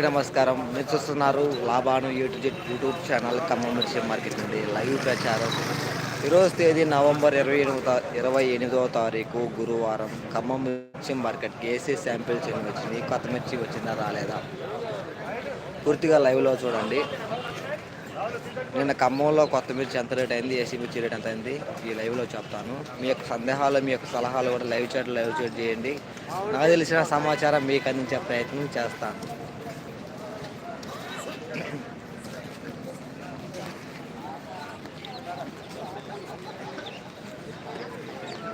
అందరికీ నమస్కారం. మీరు చూస్తున్నారు లాభాను యూట్యూబ్ యూట్యూబ్ ఛానల్ ఖమ్మం మిర్చి మార్కెట్ నుండి లైవ్ ప్రచారం. ఈరోజు తేదీ నవంబర్ ఇరవై ఎనిమిదో ఇరవై ఎనిమిదవ తారీఖు గురువారం. ఖమ్మం మిర్చి మార్కెట్కి ఏసీ శాంపిల్ చేయడం వచ్చింది. కొత్త మిర్చి వచ్చిందా రాలేదా? పూర్తిగా లైవ్లో చూడండి. నిన్న ఖమ్మంలో కొత్త మిర్చి ఎంత రేట్ అయింది ఏసీ మిర్చి రేట్ ఎంత అయింది ఈ లైవ్లో చెప్తాను. మీ యొక్క సందేహాలు మీ యొక్క సలహాలు కూడా లైవ్ చాట్ లైవ్ చాట్ చేయండి. నాకు తెలిసిన సమాచారం మీకు అందించే ప్రయత్నం చేస్తాను.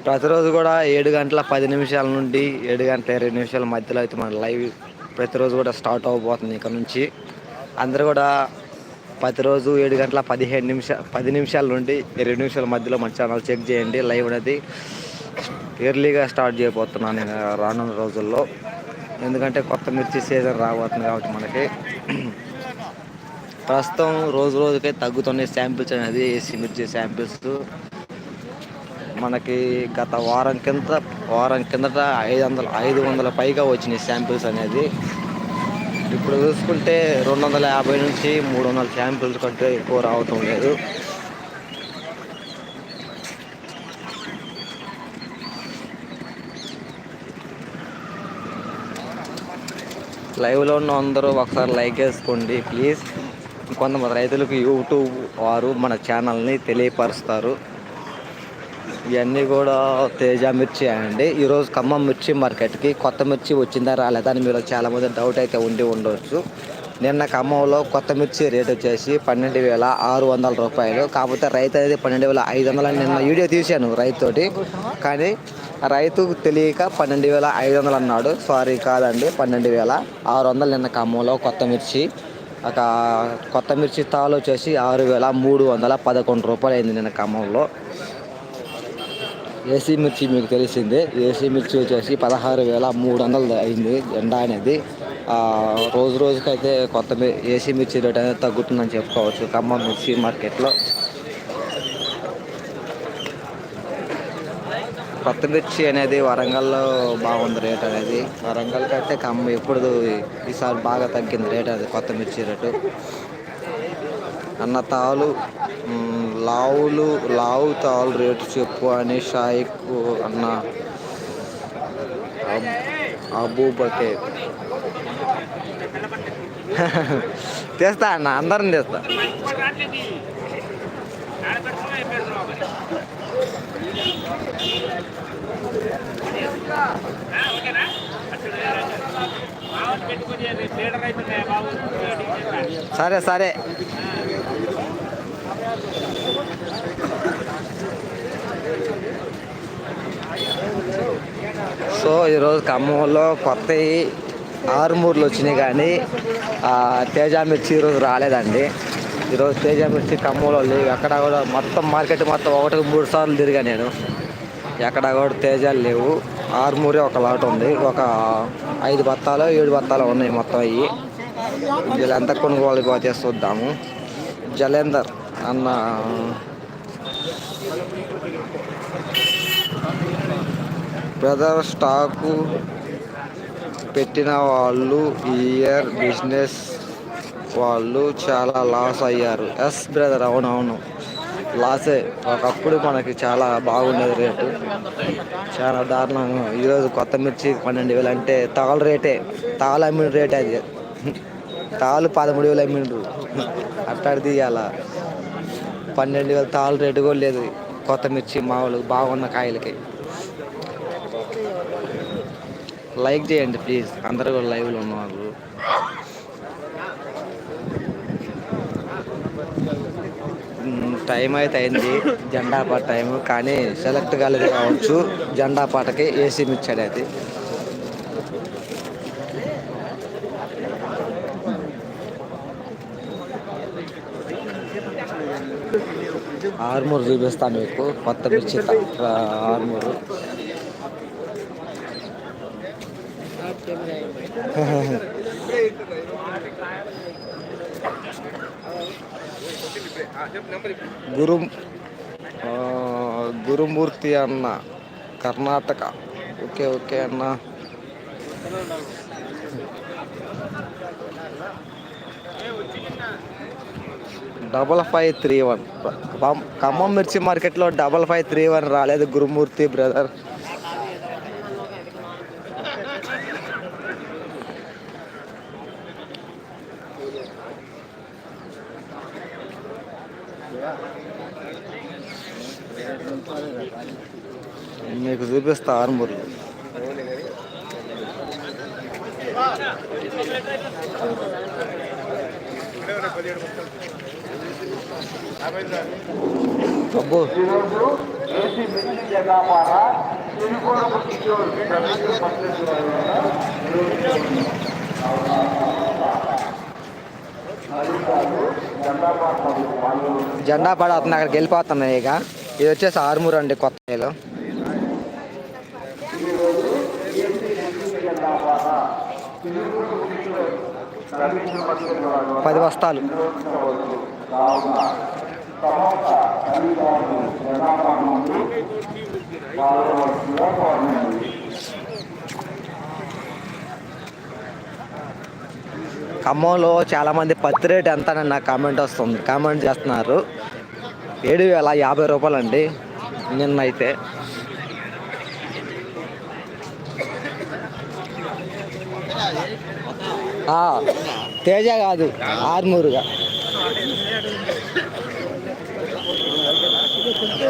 ప్రతిరోజు కూడా ఏడు గంటల పది నిమిషాల నుండి ఏడు గంటల ఇరవై నిమిషాల మధ్యలో అయితే మన లైవ్ ప్రతిరోజు కూడా స్టార్ట్ అవ్వబోతుంది ఇక్కడ నుంచి. అందరూ కూడా ప్రతిరోజు ఏడు గంటల పదిహేను నిమిషాలు పది నిమిషాల నుండి ఇరవై నిమిషాల మధ్యలో మన ఛానల్ చెక్ చేయండి. లైవ్ అనేది ఎర్లీగా స్టార్ట్ చేయబోతున్నాను నేను రానున్న రోజుల్లో. ఎందుకంటే కొత్త మిర్చి సీజన్ రాబోతుంది కాబట్టి మనకి. ప్రస్తుతం రోజు రోజుకే తగ్గుతున్నాయి శాంపిల్స్ అనేది ఏసీ మిర్చి శాంపిల్స్. మనకి గత వారం కింద వారం కిందట ఐదు వందల ఐదు వందల పైగా వచ్చినాయి శాంపిల్స్ అనేది. ఇప్పుడు చూసుకుంటే రెండు వందల యాభై నుంచి మూడు వందల శాంపిల్స్ కంటే ఎక్కువ రావటం లేదు. లైవ్లో ఉన్న అందరూ ఒకసారి లైక్ వేసుకోండి ప్లీజ్. కొంతమంది రైతులకు యూట్యూబ్ వారు మన ఛానల్ని తెలియపరుస్తారు. ఇవన్నీ కూడా తేజ మిర్చి అండి. ఈరోజు ఖమ్మం మిర్చి మార్కెట్కి కొత్త మిర్చి వచ్చిందా రాలేదా అని మీరు చాలామంది డౌట్ అయితే ఉండి ఉండవచ్చు నిన్న ఖమ్మంలో కొత్త మిర్చి రేట్ వచ్చేసి పన్నెండు వేల ఆరు వందల రూపాయలు. కాకపోతే రైతు అనేది పన్నెండు వేల ఐదు వందలు నిన్న వీడియో తీశాను రైతుతోటి. కానీ రైతు తెలియక పన్నెండు వేల ఐదు వందలు అన్నాడు. సారీ కాదండి పన్నెండు వేల ఆరు వందలు నిన్న ఖమ్మంలో కొత్త మిర్చి. ఒక కొత్త మిర్చి తాలు వచ్చేసి ఆరు వేల మూడు వందల పదకొండు రూపాయలు అయింది నిన్న ఖమ్మంలో. ఏసీ మిర్చి మీకు తెలిసిందే. ఏసీ మిర్చి వచ్చేసి పదహారు వేల మూడు వందలు అయింది ఎండా అనేది. రోజు రోజుకైతే కొత్త ఏసీ మిర్చి రేట్ అనేది తగ్గుతుందని చెప్పుకోవచ్చు. ఖమ్మం మిర్చి మార్కెట్లో కొత్త మిర్చి అనేది వరంగల్లో బాగుంది రేట్ అనేది. వరంగల్ కంటే కమ్మ ఎప్పుడు ఈసారి బాగా తగ్గింది రేట్ అది కొత్త మిర్చి రేటు. అన్న తాలు లావులు లావు తాలు రేటు చెప్పు అని షాయిక్ అన్న అబూబకే. తెస్తా అన్న అందరం తెస్తా. సరే సరే. సో ఈరోజు ఖమ్మంలో కొత్త ఆరుమూర్లు వచ్చినాయి కానీ తేజ మిర్చి ఈరోజు రాలేదండి. ఈరోజు తేజ మిర్చి ఖమ్మంలో లేవు. ఎక్కడ కూడా మొత్తం మార్కెట్ మొత్తం ఒకటికి మూడు సార్లు తిరిగా నేను. ఎక్కడ కూడా తేజాలు లేవు. ఆరుమూరే ఒక లాట్ ఉంది. ఒక ఐదు బత్తాలు ఏడు బత్తాలు ఉన్నాయి మొత్తం అవి వీళ్ళంతా కొనుగోలు పోతే చూద్దాము. జలేందర్. అన్న. బ్రదర్ స్టాకు పెట్టిన వాళ్ళు ఇయర్ బిజినెస్ వాళ్ళు చాలా లాస్ అయ్యారు. ఎస్ బ్రదర్ అవునవును. లాసే ఒకప్పుడు మనకి చాలా బాగుండేది రేటు. చాలా దారుణంగా. ఈరోజు కొత్త మిర్చి పన్నెండు వేలు అంటే తాళ్ళు రేటే. తాళ అమ్మిన రేటే అది. తాళ్ళు పదమూడు వేలు అమ్మిండ్రు. అట్టాడి తీయాలా? పన్నెండు వేలు తాళ్ళు రేటు కూడా లేదు. కొత్త మిర్చి మామూలు బాగున్న కాయలకి. లైక్ చేయండి ప్లీజ్ అందరూ కూడా లైవ్లో ఉన్నవాళ్ళు టైం అయితే అయింది. జెండా పాట టైం కానీ సెలెక్ట్ కాలేదు కావచ్చు. జెండా పాటకి ఏసీ మిచ్చాడు అది ఆర్మూర్ చూపిస్తాను మీకు కొత్త మిర్చి ఆర్మూరు. గురు గురుమూర్తి అన్న కర్ణాటక. ఓకే ఓకే అన్న. Double five three one Khammam మిర్చి మార్కెట్లో డబల్ ఫైవ్ త్రీ వన్ రాలేదు గురుమూర్తి బ్రదర్ మీకు చూపిస్తా ఆర్మూర్లు అబ్బో ఏసీ జెండా పడ అతను అక్కడికి వెళ్ళిపోతున్నాయి ఇక. ఇది వచ్చేసి ఆర్మూర్ అండి కొత్త నెల. పది బస్తాలు. ఖమ్మంలో చాలామంది పత్తి రేట్ ఎంత అని నాకు కామెంట్ వస్తుంది. కామెంట్ చేస్తున్నారు. ఏడు వేల యాభై రూపాయలు అండి నిన్న అయితే తేజ కాదు. ఆర్మూరుగా.